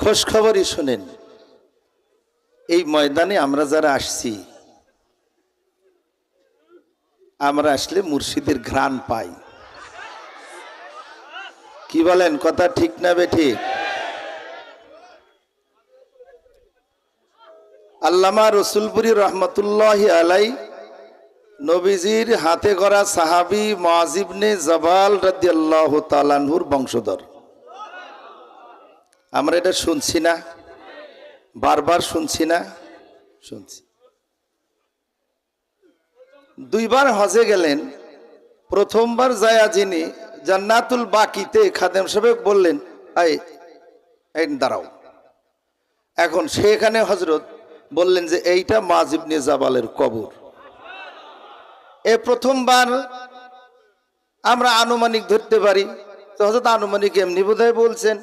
খোঁজ খবরই শোনেন। এই ময়দানে আমরা যারা আসছি, আমরা আসলে মুর্শিদের ঘ্রাণ পাই। কি বলেন, কথা ঠিক না বে ঠিক আল্লামা রসুলপুরি রহমতুল্লাহ আলাই নবীজির হাতে গড়া সাহাবি মাজিবনে জবাল রাদিয়াল্লাহু তালানহুর বংশধর। আমরা এটা শুনছি না। বারবার শুনছি না। শুনছি। দুইবার হজে গেলেন, প্রথমবার যায়া যিনি জান্নাতুল বাকিতে খাদেম সাহেব বললেন, এই দাঁড়াও। এখন সেখানে হজরত বললেন যে, এইটা মাজিবনে জাবালের কবর। এ প্রথমবার আমরা আনুমানিক ধরতে পারি। তো হজরত আনুমানিক এমনি বোধহয় বলছেন।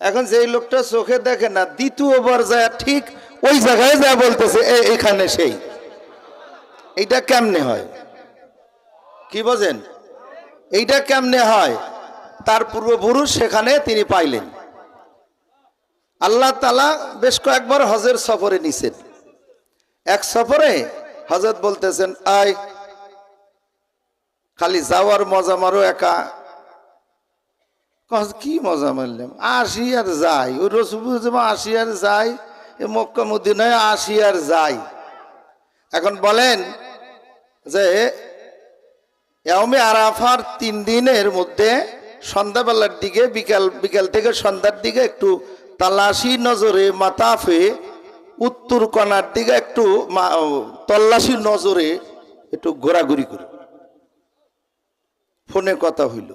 এখন যেই লোকটা চোখে দেখে না দ্বিতীয়বার যায় ঠিক ওই জায়গায় যা বলতেছে "এ, এখানে সেই। এইটা কেমনে হয়? কি বোঝেন? এইটা কেমনে হয়? তার পূর্বপুরুষ সেখানে তিনি পাইলেন। আল্লাহ তালা বেশ কয়েকবার হজের সফরে নিছেন। এক সফরে হজরত বলতেছেন আয় খালি যাওয়ার মজা মারো একা। কি মজা মারলাম? আসি আর যাই। ওই রসুল আসি আর যাই। মক্কা মদিনায় আসি আর যাই। এখন বলেন যে এওমে আরাফার তিন দিনের মধ্যে সন্ধ্যাবেলার দিকে, বিকাল বিকাল থেকে সন্ধ্যার দিকে একটু তালাশি নজরে, মাতাফে উত্তর কণার দিকে একটু তল্লাশি নজরে একটু ঘোরাঘুরি করি। ফোনে কথা হইল।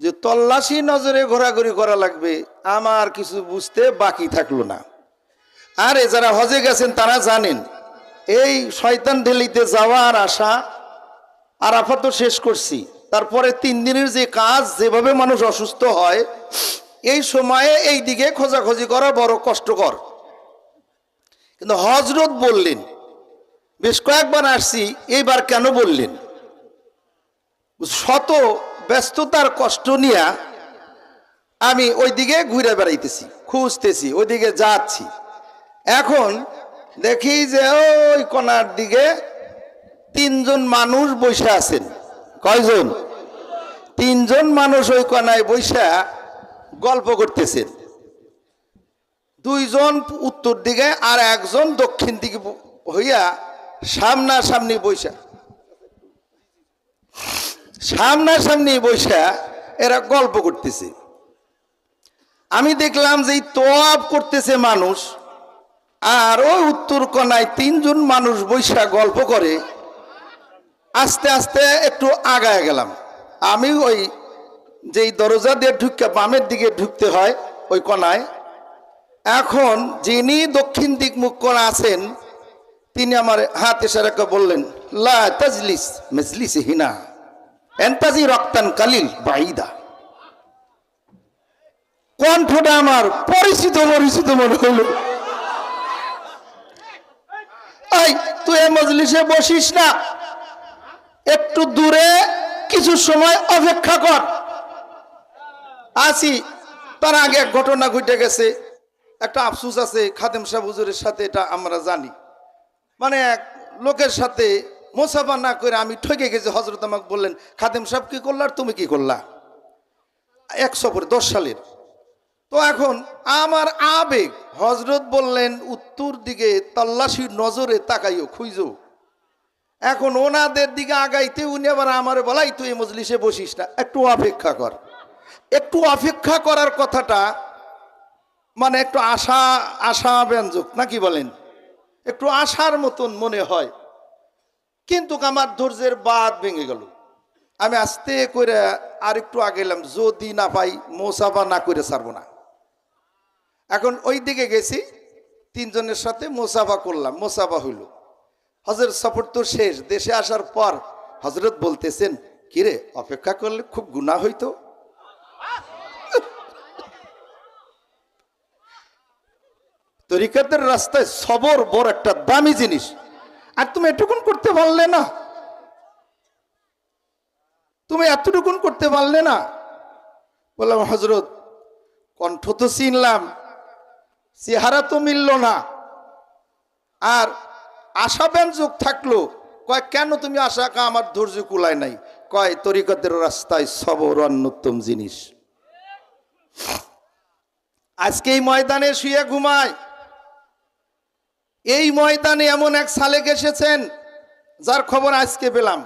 যে তল্লাশি নজরে ঘোরাঘুরি করা লাগবে, আমার কিছু বুঝতে বাকি থাকল না। আর যারা হজে গেছেন তারা জানেন, এই শয়তান ঢেলিতে যাওয়ার আশা আরাফা তো শেষ করছি। তারপরে তিন দিনের যে কাজ যেভাবে মানুষ অসুস্থ হয়, এই সময়ে এই দিকে খোঁজাখুঁজি করা বড় কষ্টকর। কিন্তু হজরত বললেন, বেশ কয়েকবার আসছি, এইবার কেন বললেন? শত ব্যস্ততার কষ্ট নিয়ে আমি ওইদিকে ঘুরে বেড়াইতেছি, খুঁজতেছি, ওইদিকে যাচ্ছি। এখন দেখি যে ওই কোনার দিকে তিনজন মানুষ বসে আছেন। কয়জন? তিনজন মানুষ ওই কোনায় বসে গল্প করতেছেন। দুইজন উত্তর দিকে আর একজন দক্ষিণ দিকে হইয়া সামনাসামনি বৈশা সামনাসামনি বৈশা এরা গল্প করতেছে। আমি দেখলাম যে তোয়াব করতেছে মানুষ, আর ওই উত্তর কোনায় তিনজন মানুষ বৈশা গল্প করে। আস্তে আস্তে একটু আগায় গেলাম। আমি ওই যেই দরজা দিয়ে ঢুকে বামের দিকে ঢুকতে হয় ওই কোনায়। এখন যিনি দক্ষিণ দিক মুখ করে আছেন, তিনি আমার হাত করে বললেন, লা তাজলিস, মজলিস হিনা। এন্তাজি রক্তান কালিল বাইদা। কণ্ঠটা আমার পরিচিত পরিচিত মনে হলো। তুই এ মজলিসে বসিস না। একটু দূরে কিছু সময় অপেক্ষা কর। আসি, তার আগে এক ঘটনা ঘটে গেছে। একটা আফসুস আছে খাদেম সাহেব হুজুরের সাথে, এটা আমরা জানি। মানে এক লোকের সাথে মোসাফা না করে আমি ঠকে গেছি হজরত আমাকে বললেন, খাদেম সাহেব, কি করলা আর তুমি কি করলা? এক সফরে, দশ সালের। তো এখন আমার আবেগ হজরত বললেন, উত্তর দিকে তল্লাশির নজরে তাকাইও, খুঁজো। এখন ওনাদের দিকে আগাইতে উনি আবার আমার বলাই, তুই মজলিসে বসিস না, একটু অপেক্ষা কর। একটু অপেক্ষা করার কথাটা মানে একটু আশা আশা ব্যঞ্জক নাকি বলেন? একটু আশার মতন মনে হয়। কিন্তু আমার ধৈর্যের বাদ ভেঙে গেল। আমি আস্তে করে আর একটু আগে এলাম, যদি না পাই মোসাফা না করে ছাড়বো না। এখন ওই দিকে গেছি, তিনজনের সাথে মোসাফা করলাম, মোসাফা হইল। হজরত সফর তো শেষ, দেশে আসার পর হজরত বলতেছেন, কিরে, অপেক্ষা করলে খুব গুণা হইতো? তরিকাতের রাস্তায় সবর বড় একটা দামি জিনিস। আর তুমি এটুকুন করতে পারলে না। তুমি এতটুকুন করতে পারলে না। বললাম হজরত কণ্ঠ তো চিনলাম, চেহারা তো মিলল না। আর আশা ব্যঞ্জক থাকল, কয়, কেন তুমি আশা কা আমার ধৈর্য কুলায় নাই? কয়, তরিকতের রাস্তায় সবর অন্যতম জিনিস। আজকে এই ময়দানে শুয়ে ঘুমায় এই ময়দানে এমন এক সালেক এসেছেন যার খবর আজকে পেলাম।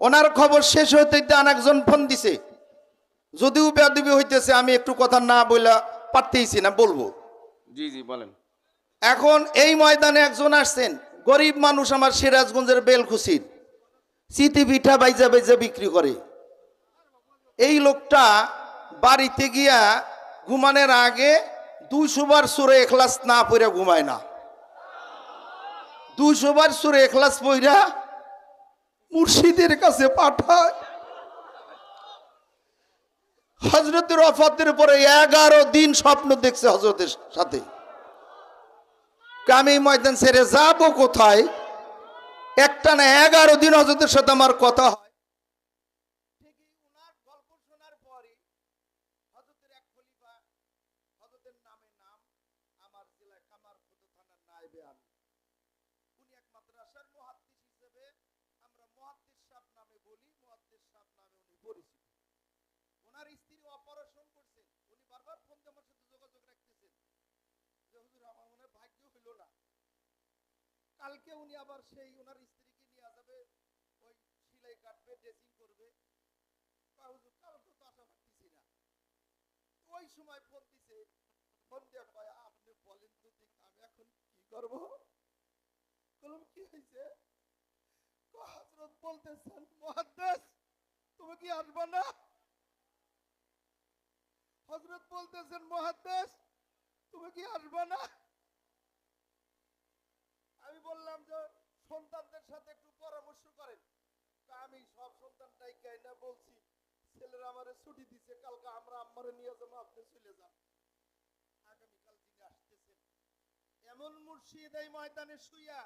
ওনার খবর শেষ হতে আর একজন ফোন দিছে। যদিও বেদবি হইতেছে আমি একটু কথা না বইলা পারতেইছি না বলব। জি জি বলেন। এখন এই ময়দানে একজন আসছেন গরিব মানুষ আমার সিরাজগঞ্জের বেলখুশির চিতি পিঠা বাইজা বাইজা বিক্রি করে। এই লোকটা বাড়িতে গিয়া ঘুমানোর আগে দুইশো বার সুরে এখলাস না পড়ে ঘুমায় না। দুইশো বার সুরে এখলাস পইরা মুর্শিদের কাছে পাঠায়। হজরতের অফাতের পরে এগারো দিন স্বপ্ন দেখছে হজরতের সাথে। আমি ময়দান ছেড়ে যাব কোথায়? একটা না এগারো দিন হজরতের সাথে আমার কথা হয় উনি এক মাদ্রাসার মুহাদ্দিস হিসেবে আমরা মুহাদ্দিস সাহেব নামে বলি মুহাদ্দিস সাহেব নামে উনি পরিচিত। ওনার স্ত্রী অপারেশন করছেন। উনি বারবার ফোন দিয়ে আমার সাথে যোগাযোগ রাখতেছেন। যে হুজুর, আমার মনে ভাগ্য হইল না। কালকে উনি আবার সেই ওনার স্ত্রীকে নিয়ে যাবে, ওই সিলাই কাটবে, ড্রেসিং করবে। হুজুর, কালকে তো আশা না। ওই সময় ফোন দিছে। ফোন দিয়ে কয় আপনি বলেন তো আমি এখন কি করব? বললাম কি হয়েছে হজরত বলতেছেন মহাদ্দেশ তুমি কি আসবা না? হজরত বলতেছেন, মহাদ্দেশ, তুমি কি আসবা না? আমি বললাম যে, সন্তানদের সাথে একটু পরামর্শ করেন। আমি সব সন্তানটাই না, বলছি, ছেলেরা আমারে ছুটি দিছে, কালকে আমরা আম্মারে নিয়ে যাব, আপনি চলে যান। আগামীকাল তিনি আসতেছেন, এমন মুর্শিদ এই ময়দানে শুইয়া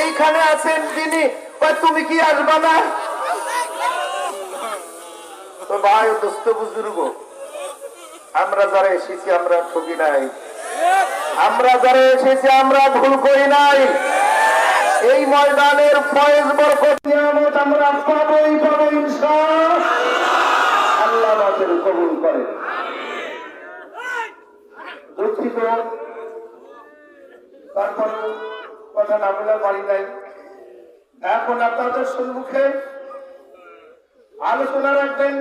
এইখানে আছেন তিনি তুমি কি আসবা না? ভাই, দোস্ত বুজুর্গ, আমরা যারা এসেছি, আমরা ঠকি নাই। আমরা যারা এসেছি, আমরা ভুল করি নাই। এই ময়দানের ফয়েজ বরকত নিয়ামত আমরা পাবো আল্লাহ আমাদের কবুল দুঃখিত তারপর কথা না বলে বাড়ি নাই এখন আপনাদের সম্মুখে আলোচনা রাখবেন।